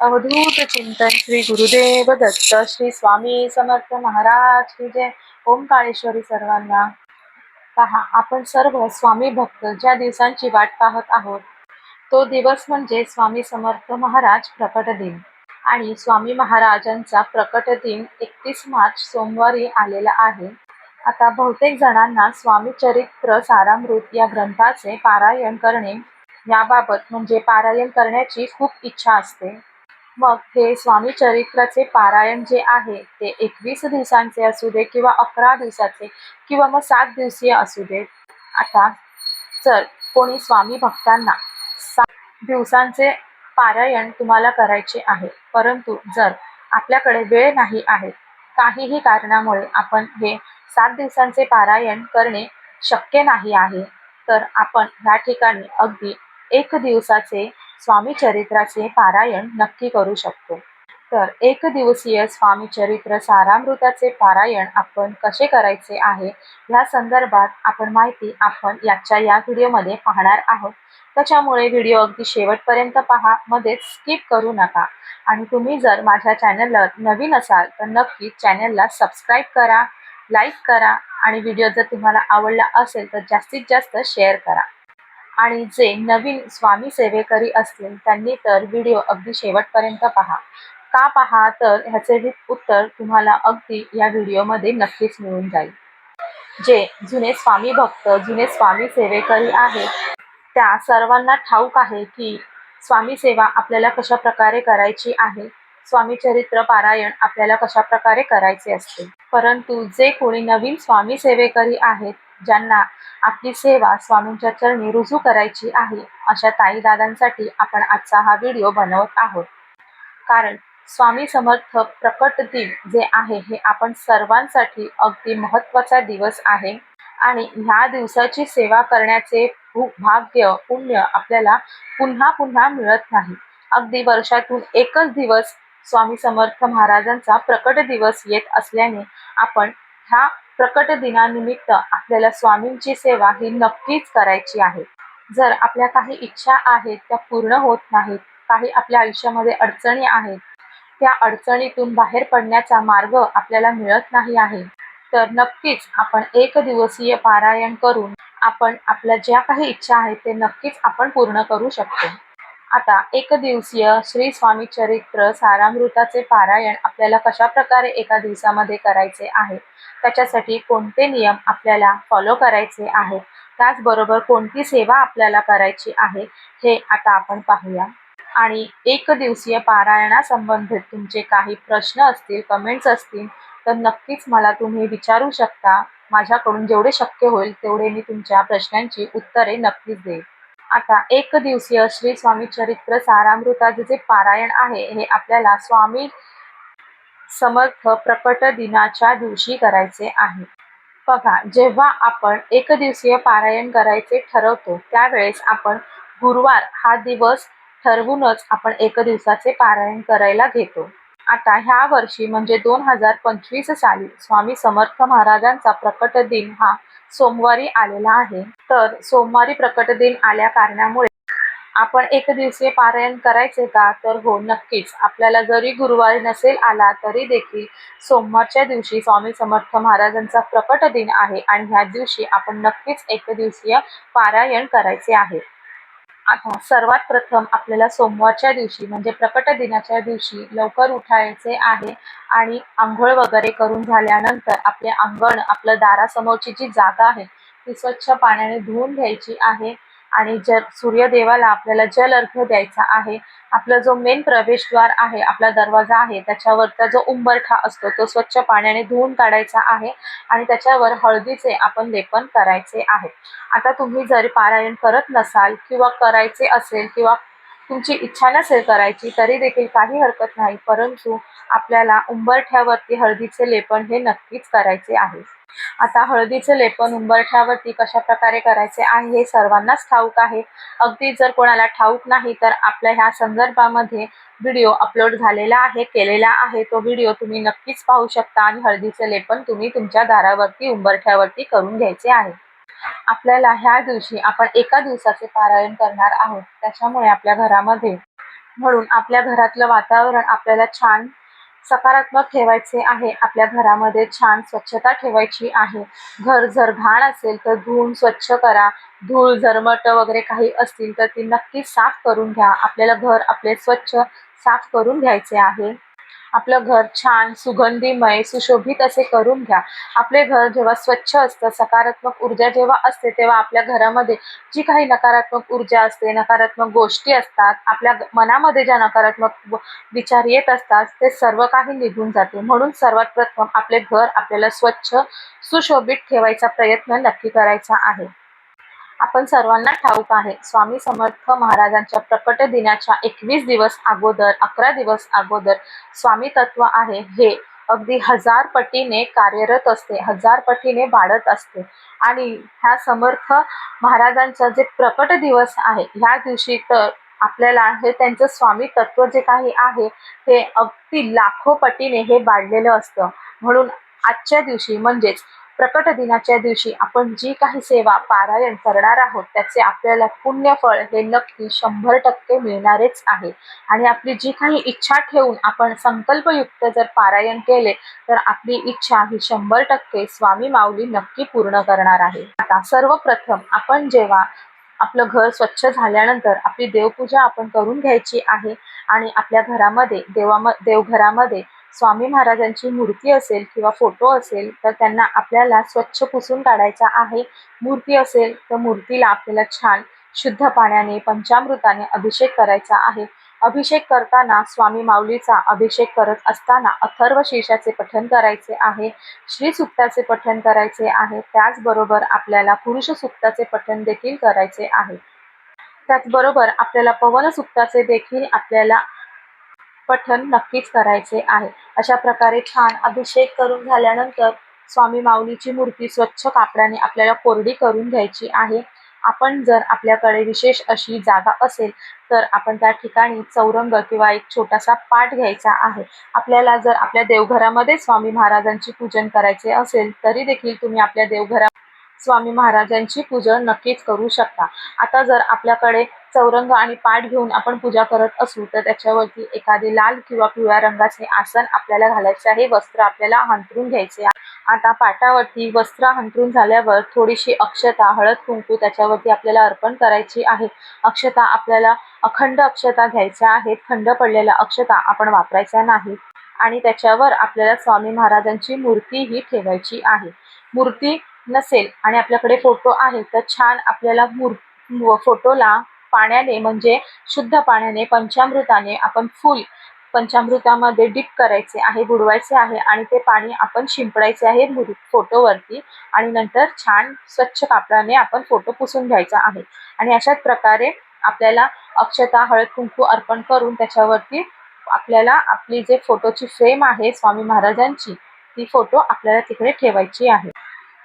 अवधूत चिंतन श्री गुरुदेव दत्त श्री स्वामी समर्थ महाराज की जय. ओम काळेश्वरी सर्वांना. पहा आपण सर्व स्वामी भक्त ज्या दिवसांची वाट पाहत आहोत तो दिवस म्हणजे स्वामी समर्थ महाराज प्रकट दिन. आणि स्वामी महाराजांचा प्रकट दिन एकतीस मार्च सोमवारी आलेला आहे. आता बहुतेक जणांना स्वामी चरित्र सारामृत या ग्रंथाचे पारायण करणे याबाबत म्हणजे पारायण करण्याची खूप इच्छा असते. मग हे स्वामी चरित्राचे पारायण जे आहे ते एकवीस दिवसांचे असू दे किंवा अकरा दिवसाचे किंवा मग सात दिवसीय असू दे. आता जर कोणी स्वामी भक्तांना सात दिवसांचे पारायण तुम्हाला करायचे आहे. परंतु जर आपल्याकडे वेळ नाही आहे काहीही कारणामुळे आपण हे सात दिवसांचे पारायण करणे शक्य नाही आहे तर आपण या ठिकाणी अगदी एक दिवसाचे स्वामी चरित्राचे पारायण नक्की करू शकतो. तर एक दिवसीय स्वामी चरित्र सारामृताचे पारायण आपण कसे करायचे आहे? या संदर्भात आपण माहिती आपण याच्या या व्हिडिओमध्ये पाहणार आहोत. त्याच्यामुळे व्हिडिओ अगदी शेवटपर्यंत पहा मध्येच स्किप करू नका. आणि तुम्ही जर माझ्या चॅनलला नवीन असाल तर नक्की चॅनलला सबस्क्राईब करा लाईक करा आणि व्हिडिओ जर तुम्हाला आवडला असेल तर जास्तीत जास्त शेअर करा. आणि जे नवीन स्वामी सेवेकरी असतील त्यांनी तर व्हिडिओ अगदी शेवटपर्यंत पहा. का पहा? तर ह्याचे उत्तर तुम्हाला अगदी या व्हिडिओमध्ये नक्कीच मिळून जाईल. जे जुने स्वामी भक्त जुने स्वामी सेवेकरी आहेत त्या सर्वांना ठाऊक आहे की स्वामी सेवा आपल्याला कशा प्रकारे करायची आहे? स्वामी चरित्र पारायण आपल्याला कशा प्रकारे करायचे असते? परंतु जे कोणी नवीन स्वामी सेवेकरी आहेत ज्यांना आपली सेवा स्वामींच्या चरणी रुजू करायची आहे अशा ताई दादांसाठी आपण आजचा हा व्हिडिओ बनवत आहोत. कारण स्वामी समर्थ प्रकट दिन जे आहे हे आपण सर्वांसाठी अगदी महत्त्वाचा दिवस आहे आणि ह्या दिवसाची सेवा करण्याचे भू- भाग्य पुण्य आपल्याला पुन्हा पुन्हा मिळत नाही. अगदी वर्षातून एकच दिवस स्वामी समर्थ महाराजांचा प्रकट दिवस येत असल्याने आपण ह्या प्रकट दिनानिमित्त आपल्याला स्वामींची सेवा ही नक्कीच करायची आहे. जर आपल्या काही इच्छा आहेत त्या पूर्ण होत नाहीत काही आपल्या आयुष्यामध्ये अडचणी आहेत त्या अडचणीतून बाहेर पडण्याचा मार्ग आपल्याला मिळत नाही आहे तर नक्कीच आपण एक दिवसीय पारायण करून आपण आपल्या ज्या काही इच्छा आहेत ते नक्कीच आपण पूर्ण करू शकतो. आता एक दिवसीय श्री स्वामी चरित्र सारामृताचे पारायण आपल्याला कशा प्रकारे एका दिवसामध्ये करायचे आहे? त्याच्यासाठी कोणते नियम आपल्याला फॉलो करायचे आहे त्याचबरोबर कोणती सेवा आपल्याला करायची आहे? हे आता आपण पाहूया. आणि एक दिवसीय पारायणासंबंधित तुमचे काही प्रश्न असतील कमेंट्स असतील तर नक्कीच मला तुम्ही विचारू शकता. माझ्याकडून जेवढे शक्य होईल तेवढे मी तुमच्या प्रश्नांची उत्तरे नक्कीच देईल आता एक दिवसीय श्री स्वामी चरित्र सारामृताचे जे पारायण आहे हे आपल्याला स्वामी समर्थ प्रकट दिनाच्या दिवशी करायचे आहे. बघा जेव्हा आपण एक दिवसीय पारायण करायचे ठरवतो त्यावेळेस आपण गुरुवार हा दिवस ठरवूनच आपण एक दिवसाचे पारायण करायला घेतो. आता ह्या वर्षी म्हणजे दोन हजार पंचवीस साली स्वामी समर्थ महाराजांचा प्रकट दिन हा सोमवारी आलेला आहे. तर सोमवारी प्रकट दिन आल्या कारणामुळे आपण एक दिवसीय पारायण करायचे का? तर हो नक्कीच. आपल्याला जरी गुरुवारी नसेल आला तरी देखील सोमवारच्या दिवशी स्वामी समर्थ महाराजांचा प्रकट दिन आहे आणि ह्या दिवशी आपण नक्कीच एक दिवसीय पारायण करायचे आहे. आता सर्वात प्रथम आपल्याला सोमवारच्या दिवशी म्हणजे प्रकट दिनाच्या दिवशी लवकर उठायचे आहे आणि आंघोळ वगैरे करून झाल्यानंतर आपले अंगण आपलं दारासमोरची जी जागा आहे ती स्वच्छ पाण्याने धुवून घ्यायची आहे. आणि जर सूर्यदेवाला आपल्याला जल अर्घ्य द्यायचा आहे आपला जो मेन प्रवेशद्वार आहे आपला दरवाजा आहे त्याच्यावरचा जो उंबरठा असतो तो स्वच्छ पाण्याने धुवून काढायचा आहे आणि त्याच्यावर हळदीचे आपण लेपन करायचे आहे. आता तुम्ही जर पारायण करत नसाल किंवा करायचे असेल किंवा तुमची इच्छा नसेल करायची तरी देखील काही हरकत नाही. परंतु आपल्याला उंबरठ्यावरती हळदीचे लेपन हे नक्कीच करायचे आहे. आता हळदीचे लेपन उंबरठ्यावरती कशा प्रकारे करायचे आहे हे सर्वांनाच ठाऊक आहे. अगदी जर कोणाला ठाऊक नाही तर आपल्या ह्या संदर्भामध्ये व्हिडिओ अपलोड झालेला आहे केलेला आहे. तो व्हिडिओ तुम्ही नक्कीच पाहू शकता आणि हळदीचे लेपन तुम्ही तुमच्या दारावरती उंबरठ्यावरती करून घ्यायचे आहे. आपल्याला ह्या दिवशी आपण एका दिवसाचे पारायण करणार आहोत. त्याच्यामुळे आपल्या घरामध्ये म्हणून आपल्या घरातलं वातावरण आपल्याला छान सकारात्मक ठेवायचे आहे. आपल्या घरामध्ये छान स्वच्छता ठेवायची आहे. घर जर घाण असेल तर धुवून स्वच्छ करा. धूळ झरमट वगैरे काही असतील तर ती नक्कीच साफ करून घ्या. आपल्याला घर आपले स्वच्छ साफ करून घ्यायचे आहे. आपलं घर छान सुगंधीमय सुशोभित असे करून घ्या. आपले घर जेव्हा स्वच्छ असतं सकारात्मक ऊर्जा जेव्हा असते तेव्हा आपल्या घरामध्ये जी काही नकारात्मक ऊर्जा असते नकारात्मक गोष्टी असतात आपल्या मनामध्ये ज्या नकारात्मक विचार येत असतात ते सर्व काही निघून जाते. म्हणून सर्वात प्रथम आपले घर आपल्याला स्वच्छ सुशोभित ठेवायचा प्रयत्न नक्की करायचा आहे. आपण सर्वांना ठाऊक आहे. स्वामी समर्थ महाराजांच्या प्रकट दिनाच्या एकवीस दिवस अगोदर अकरा दिवस अगोदर स्वामी तत्व आहे. हे अगदी हजार पटीने कार्यरत असते. हजार पटीने वाढत असते. आणि ह्या समर्थ महाराजांचा जे प्रकट दिवस आहे ह्या दिवशी तर आपल्याला हे त्यांचं स्वामी तत्व जे काही आहे हे अगदी लाखो पटीने हे वाढलेलं असतं. म्हणून आजच्या दिवशी म्हणजेच प्रकट दिनाच्या दिवशी आपण जी काही सेवा पारायण करणार आहोत त्याचे आपल्याला पुण्यफळ हे नक्की शंभर टक्के मिळणारेच आहे. आणि आपली जी काही इच्छा ठेवून आपण संकल्पयुक्त जर पारायण केले तर आपली इच्छा ही शंभर टक्के स्वामी माऊली नक्की पूर्ण करणार आहे. आता सर्वप्रथम आपण जेव्हा आपलं घर स्वच्छ झाल्यानंतर आपली देवपूजा आपण करून घ्यायची आहे आणि आपल्या घरामध्ये देवाम देवघरामध्ये स्वामी महाराजांची मूर्ती असेल किंवा फोटो असेल तर त्यांना आपल्याला स्वच्छ पुसून काढायचा आहे. मूर्ती असेल तर मूर्तीला आपल्याला छान शुद्ध पाण्याने पंचामृताने अभिषेक करायचा आहे. अभिषेक करताना स्वामी माऊलीचा अभिषेक करत असताना अथर्व शीर्षाचे पठण करायचे आहे. श्री सुक्ताचे पठण करायचे आहे. त्याचबरोबर आपल्याला पुरुष सुक्ताचे पठण देखील करायचे आहे. त्याचबरोबर आपल्याला पवन सुक्ताचे देखील आपल्याला पठण नक्कीच करायचे आहे. अशा प्रकारे छान अभिषेक करून झाल्यानंतर स्वामी माऊलीची मूर्ती स्वच्छ कापडाने आपल्याला कोरडी करून घ्यायची आहे. आपण जर आपल्याकडे विशेष अशी जागा असेल तर आपण त्या ठिकाणी चौरंग किंवा एक छोटासा पाठ घ्यायचा आहे. आपल्याला जर आपल्या देवघरामध्ये स्वामी महाराजांची पूजन करायचे असेल तरी देखील तुम्ही आपल्या देवघरा स्वामी महाराजांची पूजन नक्कीच करू शकता. आता जर आपल्याकडे चौरंग आणि पाठ घेऊन आपण पूजा करत असू तर त्याच्यावरती एखादे लाल किंवा पिवळ्या रंगाचे आसन आपल्याला घालायचे आहे वस्त्र आपल्याला हंतरून घ्यायचे आहे. आता पाटावरती वस्त्र हंतरून झाल्यावर थोडीशी अक्षता हळद कुंकू त्याच्यावरती आपल्याला अर्पण करायची आहे. अक्षता आपल्याला अखंड अक्षता घ्यायच्या आहेत खंड पडलेल्या अक्षता आपण वापरायच्या नाही आणि त्याच्यावर आपल्याला स्वामी महाराजांची मूर्ती ही ठेवायची आहे. मूर्ती नसेल आणि आपल्याकडे फोटो आहे तर छान आपल्याला मूर् फोटोला पाण्याने म्हणजे शुद्ध पाण्याने पंचामृताने आपण फुल पंचामृतामध्ये डीप करायचे आहे बुडवायचे आहे आणि ते पाणी आपण शिंपडायचे आहे फोटोवरती आणि नंतर छान स्वच्छ कापडाने आपण फोटो पुसून घ्यायचा आहे. आणि अशाच प्रकारे आपल्याला अक्षता हळद कुंकू अर्पण करून त्याच्यावरती आपल्याला आपली जे फोटोची फ्रेम आहे स्वामी महाराजांची ती फोटो आपल्याला तिकडे ठेवायची आहे.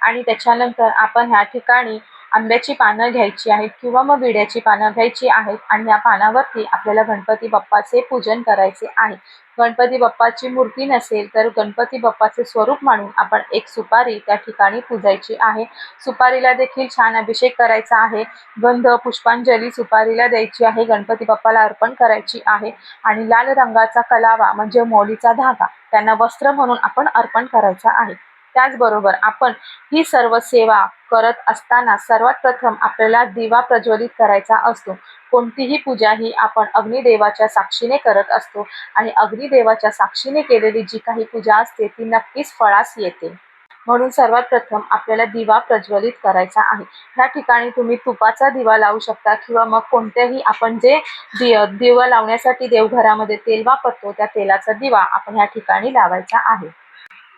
आणि त्याच्यानंतर आपण ह्या ठिकाणी आंब्याची पानं घ्यायची आहेत किंवा मग विड्याची पानं घ्यायची आहेत आणि या पानावरती आपल्याला गणपती बाप्पाचे पूजन करायचे आहे. गणपती बाप्पाची मूर्ती नसेल तर गणपती बाप्पाचे स्वरूप मानून आपण एक सुपारी त्या ठिकाणी पूजायची आहे. सुपारीला देखील छान अभिषेक करायचा आहे. गंध पुष्पांजली सुपारीला द्यायची आहे. गणपती बाप्पाला अर्पण करायची आहे. आणि लाल रंगाचा कलावा म्हणजे मौलीचा धागा त्यांना वस्त्र म्हणून आपण अर्पण करायचा आहे. त्याचबरोबर आपण ही सर्व सेवा करत असताना सर्वात प्रथम आपल्याला दिवा प्रज्वलित करायचा असतो. कोणतीही पूजा ही आपण अग्निदेवाच्या साक्षीने करत असतो आणि अग्निदेवाच्या साक्षीने केलेली जी काही पूजा असते ती नक्कीच फळास येते. म्हणून सर्वात प्रथम आपल्याला दिवा प्रज्वलित करायचा आहे. ह्या ठिकाणी तुम्ही तुपाचा दिवा लावू शकता किंवा मग कोणत्याही आपण जे दिवा लावण्यासाठी देवघरामध्ये तेल वापरतो त्या तेलाचा दिवा आपण ह्या ठिकाणी लावायचा आहे.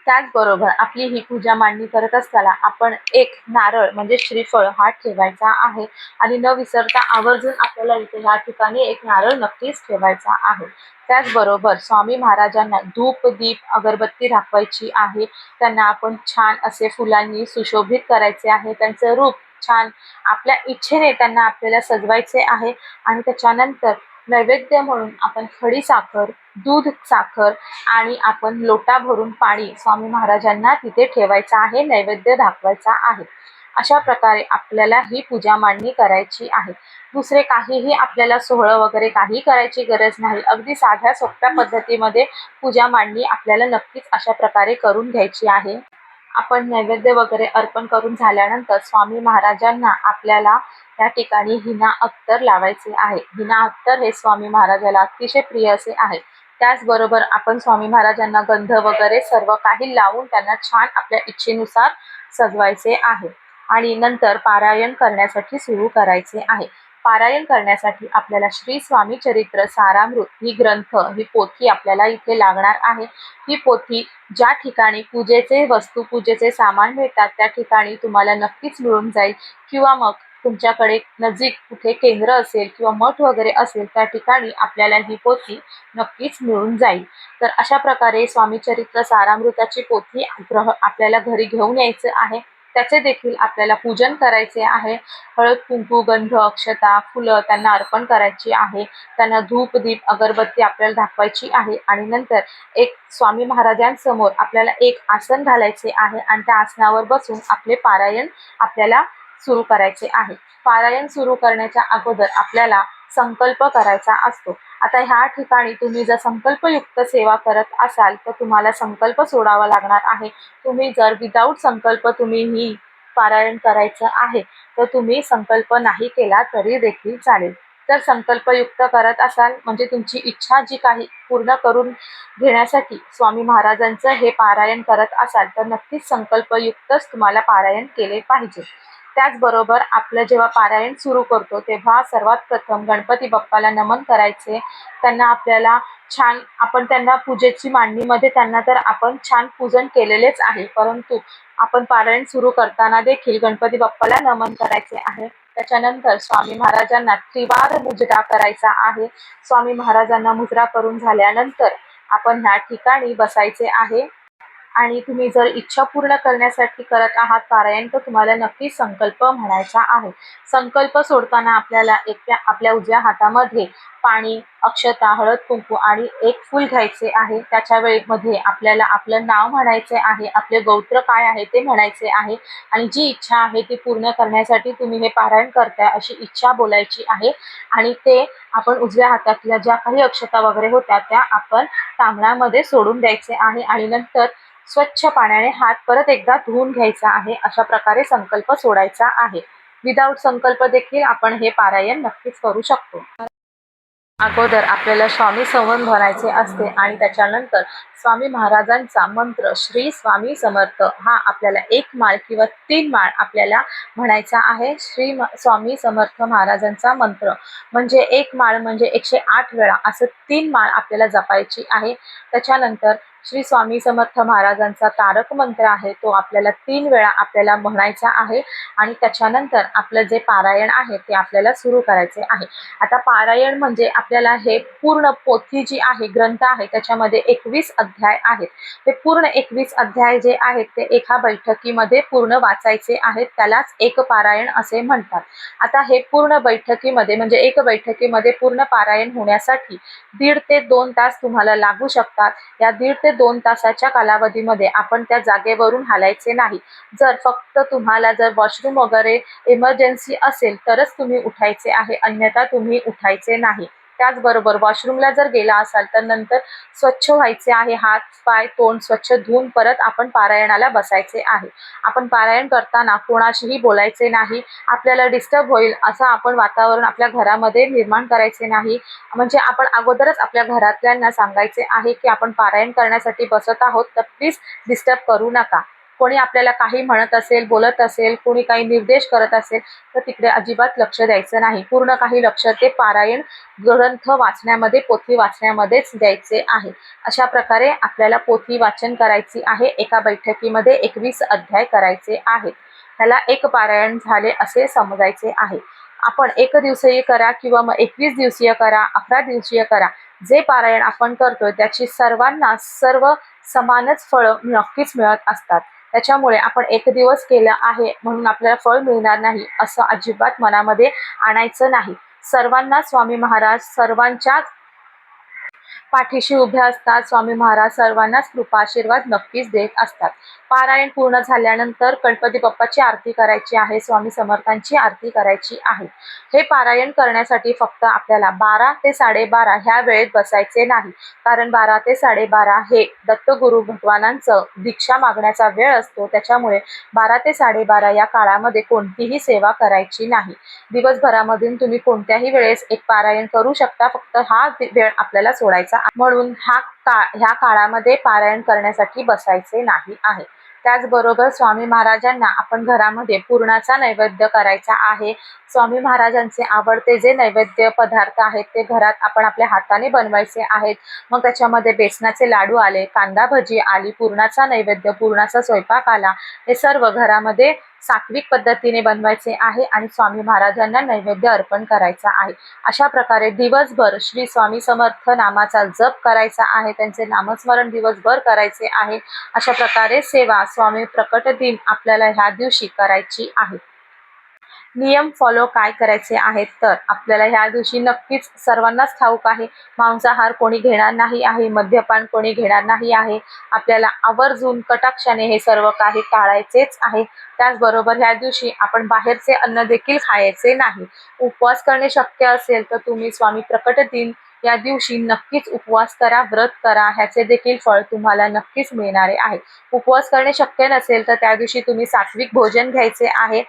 त्याचबरोबर आपली ही पूजा मांडणी करत असताना आपण एक नारळ म्हणजे श्रीफळ हा ठेवायचा आहे. आणि न विसरता आवर्जून आपल्याला इथे या ठिकाणी एक नारळ नक्कीच ठेवायचा आहे. त्याचबरोबर स्वामी महाराजांना धूप दीप अगरबत्ती दाखवायची आहे. त्यांना आपण छान असे फुलांनी सुशोभित करायचे आहे. त्यांचं रूप छान आपल्या इच्छेने त्यांना आपल्याला सजवायचे आहे. आणि त्याच्यानंतर नैवेद्य म्हणून आपण खडी साखर दूध साखर आणि आपण लोटा भरून पाणी स्वामी महाराजांना तिथे ठेवायचं आहे नैवेद्य दाखवायचा आहे. अशा प्रकारे आपल्याला ही पूजा मांडणी करायची आहे. दुसरे काहीही आपल्याला सोहळं वगैरे काही करायची गरज नाही. अगदी साध्या सोप्या पद्धतीमध्ये पूजा मांडणी आपल्याला नक्कीच अशा प्रकारे करून घ्यायची आहे. आपण नैवेद्य वगैरे अर्पण करून झाल्यानंतर स्वामी महाराजांना आपल्याला त्या ठिकाणी हिना अत्तर लावायचे आहे. हिना अत्तर हे स्वामी महाराजाला अतिशय प्रिय असे आहे. त्याचबरोबर आपण स्वामी महाराजांना गंध वगैरे सर्व काही लावून त्यांना छान आपल्या इच्छेनुसार सजवायचे आहे. आणि नंतर पारायण करण्यासाठी सुरू करायचे आहे. पारायण करण्यासाठी आपल्याला श्री स्वामी चरित्र सारामृत ही ग्रंथ ही पोथी आपल्याला इथे लागणार आहे. ही पोथी ज्या ठिकाणी पूजेचे वस्तू पूजेचे सामान मिळतात त्या ठिकाणी तुम्हाला नक्कीच मिळून जाईल. किंवा मग तुमच्याकडे नजीक कुठे केंद्र असेल किंवा मठ वगैरे असेल त्या ठिकाणी आपल्याला ही पोथी नक्कीच मिळून जाईल. तर अशा प्रकारे स्वामी चरित्र सारामृताची पोथी ग्रह आपल्याला घरी घेऊन यायचं आहे. त्याचे देखील आपल्याला पूजन करायचे आहे. हळद कुंकू गंध अक्षता फुलं त्यांना अर्पण करायची आहे. त्यांना धूप दीप अगरबत्ती आपल्याला दाखवायची आहे. आणि नंतर एक स्वामी महाराजांसमोर आपल्याला एक आसन घालायचे आहे आणि त्या आसनावर बसून आपले पारायण आपल्याला सुरू करायचे आहे. पारायण सुरू करण्याच्या अगोदर आपल्याला संकल्प करायचा असतो. आता ह्या ठिकाणी तुम्ही जर संकल्पयुक्त सेवा करत असाल तर तुम्हाला संकल्प सोडावा लागणार आहे. तुम्ही जर विदाऊट संकल्प तुम्ही ही पारायण करायचं आहे तर तुम्ही संकल्प नाही केला तरी देखील चालेल. तर संकल्पयुक्त करत असाल म्हणजे तुमची इच्छा जी काही पूर्ण करून घेण्यासाठी स्वामी महाराजांचं हे पारायण करत असाल तर नक्कीच संकल्पयुक्तच तुम्हाला पारायण केले पाहिजे. त्याचबरोबर आपलं जेव्हा पारायण सुरू करतो तेव्हा सर्वात प्रथम गणपती बाप्पाला नमन करायचे. त्यांना आपल्याला छान आपण त्यांना पूजेची मांडणीमध्ये त्यांना तर आपण छान पूजन केलेलेच आहे. परंतु आपण पारायण सुरू करताना देखील गणपती बाप्पाला नमन करायचे आहे. त्याच्यानंतर स्वामी महाराजांना त्रिवार मुजरा करायचा आहे. स्वामी महाराजांना मुजरा करून झाल्यानंतर आपण ह्या ठिकाणी बसायचे आहे. आणि तुम्ही जर इच्छा पूर्ण करण्यासाठी करत आहात पारायण तर तुम्हाला नक्की संकल्प म्हणायचा आहे. संकल्प सोडताना आपल्याला एक आपल्या उजव्या हातामध्ये पाणी अक्षता हळद कुंकू आणि एक फूल घ्यायचे आहे. त्याच्या वेळेमध्ये आपल्याला आपलं नाव म्हणायचे आहे आपले गौत्र काय आहे ते म्हणायचे आहे आणि जी इच्छा आहे ती पूर्ण करण्यासाठी तुम्ही हे पारायण करताय अशी इच्छा बोलायची आहे. आणि ते आपण उजव्या हातातल्या ज्या काही अक्षता वगैरे होत्या त्या आपण तांबण्यामध्ये सोडून द्यायचे आहे आणि नंतर स्वच्छ पाण्याने हात परत एकदा धुवून घ्यायचा आहे अशा प्रकारे संकल्प सोडायचा आहे. विदाऊट संकल्प देखील आपण हे पारायण नक्कीच करू शकतो. अगोदर आपल्याला स्वामी संवन भरायचे असते आणि त्याच्यानंतर स्वामी महाराजांचा मंत्र श्री स्वामी समर्थ हा आपल्याला एक माळ किंवा तीन माळ आपल्याला म्हणायचा आहे. श्री स्वामी समर्थ महाराजांचा मंत्र म्हणजे एक माळ म्हणजे एकशे आठ वेळा असं तीन माळ आपल्याला जपायची आहे. त्याच्यानंतर श्री स्वामी समर्थ महाराजांचा तारक मंत्र आहे तो आपल्याला तीन वेळा आपल्याला म्हणायचा आहे आणि त्याच्यानंतर आपलं जे पारायण आहे ते आपल्याला सुरू करायचे आहे. आता पारायण म्हणजे आपल्याला हे पूर्ण पोथी जी आहे ग्रंथ आहे त्याच्यामध्ये एकवीस अध्याय आहेत. ते पूर्ण एकवीस अध्याय जे आहेत ते एका बैठकीमध्ये पूर्ण वाचायचे आहेत. त्यालाच एक पारायण असे म्हणतात. आता हे पूर्ण बैठकीमध्ये म्हणजे एक बैठकीमध्ये पूर्ण पारायण होण्यासाठी दीड ते दोन तास तुम्हाला लागू शकतात. या दीड ते दोन तासाच्या कालावधीमध्ये आपण त्या जागेवरून हालायचे नाही. जर फक्त तुम्हाला जर वॉशरूम वगैरे इमर्जन्सी असेल तरच तुम्ही उठायचे आहे अन्यथा तुम्ही उठायचे नाही. त्याचबरोबर वॉशरूमला जर गेला असाल तर नंतर स्वच्छ व्हायचे आहे हात पाय तोंड स्वच्छ धुवून परत आपण पारायणाला बसायचे आहे. आपण पारायण करताना कोणाशीही बोलायचे नाही आपल्याला डिस्टर्ब होईल असं आपण वातावरण आपल्या घरामध्ये निर्माण करायचे नाही. म्हणजे आपण अगोदरच आपल्या घरातल्यांना सांगायचे आहे की आपण पारायण करण्यासाठी बसत आहोत तर प्लीज डिस्टर्ब करू नका. कोणी आपल्याला काही म्हणत असेल बोलत असेल कोणी काही निर्देश करत असेल तर तिकडे अजिबात लक्ष द्यायचं नाही. पूर्ण काही लक्ष ते पारायण ग्रंथ वाचण्यामध्ये पोथी वाचण्यामध्येच द्यायचे आहे. अशा प्रकारे आपल्याला पोथी वाचन करायची आहे. एका बैठकीमध्ये एकवीस अध्याय करायचे आहेत. त्याला एक पारायण झाले असे समजायचे आहे. आपण एक दिवसीय करा किंवा मग एकवीस दिवसीय करा अकरा दिवसीय करा. जे पारायण आपण करतोय त्याची सर्वांना सर्व समानच फळं नक्कीच मिळत असतात. त्याच्यामुळे आपण एक दिवस केलं आहे म्हणून आपल्याला फळ मिळणार नाही असं अजिबात मनामध्ये आणायचं नाही. सर्वांना स्वामी महाराज सर्वांच्या पाठीशी उभे असतात. स्वामी महाराज सर्वांनाच कृपा आशीर्वाद नक्कीच देत असतात. पारायण पूर्ण झाल्यानंतर गणपती बाप्पाची आरती करायची आहे. स्वामी समर्थांची आरती करायची आहे. हे पारायण करण्यासाठी फक्त आपल्याला बारा ते साडेबारा ह्या वेळेत बसायचे नाही. कारण बारा ते साडेबारा हे दत्तगुरु भगवानांचं दीक्षा मागण्याचा वेळ असतो. त्याच्यामुळे बारा ते साडेबारा या काळामध्ये कोणतीही सेवा करायची नाही. दिवसभरामधून तुम्ही कोणत्याही वेळेस एक पारायण करू शकता. फक्त हा वेळ आपल्याला सोडायचा म्हणून हा काळ ह्या काळामध्ये पारायण करण्यासाठी बसायचे नाही आहे. त्याचबरोबर स्वामी महाराजांना आपण घरामध्ये पूर्णाचा नैवेद्य करायचा आहे. स्वामी महाराजांचे आवडते जे नैवेद्य पदार्थ आहेत ते घरात आपण आपल्या हाताने बनवायचे आहेत. मग त्याच्यामध्ये बेसनाचे लाडू आले कांदा भजी आली पूर्णाचा नैवेद्य पूर्णाचा स्वयंपाक आला. हे सर्व घरामध्ये सात्विक पद्धतीने बनवायचे आहे आणि स्वामी महाराजांना नैवेद्य अर्पण करायचा आहे. अशा प्रकारे दिवसभर श्री स्वामी समर्थ नामाचा जप करायचा आहे. त्यांचे नामस्मरण दिवसभर करायचे आहे. अशा प्रकारे सेवा स्वामी प्रकट दिन आपल्याला ह्या दिवशी करायची आहे. नियम फॉलो काय करायचे आहेत तर आपल्याला ह्या दिवशी नक्कीच सर्वांनाच ठाऊक आहे. मांसाहार कोणी घेणार नाही आहे मद्यपान कोणी घेणार नाही आहे. आपल्याला आवर्जून कटाक्षाने हे सर्व काही टाळायचेच आहे. त्याचबरोबर ह्या दिवशी आपण बाहेरचे अन्न देखील खायचे नाही. उपवास करणे शक्य असेल तर तुम्ही स्वामी प्रकट दिन या दिवशी नक्कीच उपवास करा व्रत करा. ह्याचे देखील फळ तुम्हाला नक्कीच मिळणारे आहे. उपवास करणे शक्य नसेल तर त्या दिवशी तुम्ही सात्विक भोजन घ्यायचे आहे.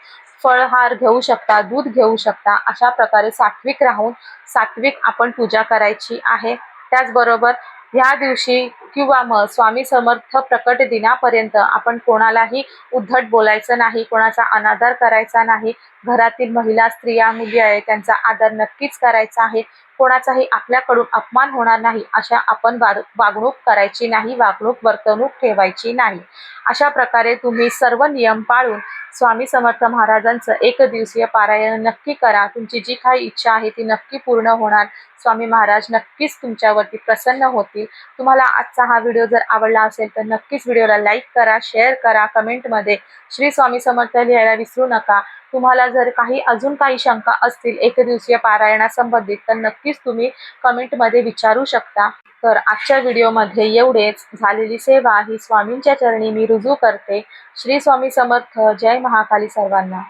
फळहार घेऊ शकता दूध घेऊ शकता अशा प्रकारे सात्विक राहून सात्विक आपण पूजा करायची आहे. त्याचबरोबर ह्या दिवशी किंवा मग स्वामी समर्थ प्रकट दिनापर्यंत आपण कोणालाही उद्धट बोलायचं नाही कोणाचा अनादर करायचा नाही. घरातील महिला स्त्रिया मुली आहे त्यांचा आदर नक्कीच करायचा आहे. कोणाचाही आपल्याकडून अपमान होणार नाही अशा आपण वागणूक करायची नाही वागणूक वर्तणूक ठेवायची नाही. अशा प्रकारे तुम्ही सर्व नियम पाळून स्वामी समर्थ महाराजांचं एक दिवसीय पारायण नक्की करा. तुमची जी काही इच्छा आहे ती नक्की पूर्ण होणार. स्वामी महाराज नक्कीच तुमच्यावरती प्रसन्न होतील. तुम्हाला आजचा हा व्हिडिओ जर आवडला असेल तर नक्कीच व्हिडिओला लाईक करा शेअर करा कमेंटमध्ये श्री स्वामी समर्थ लिहायला विसरू नका. तुम्हाला जर काही अजून काही शंका असतील एक दिवसीय पारायणासंबंधित तर नक्कीच तुम्ही कमेंटमध्ये विचारू शकता. तर आजच्या व्हिडिओमध्ये एवढेच. झालेली सेवा ही स्वामींच्या चरणी मी रुजू करते. श्री स्वामी समर्थ. जय महाकाली सर्वांना.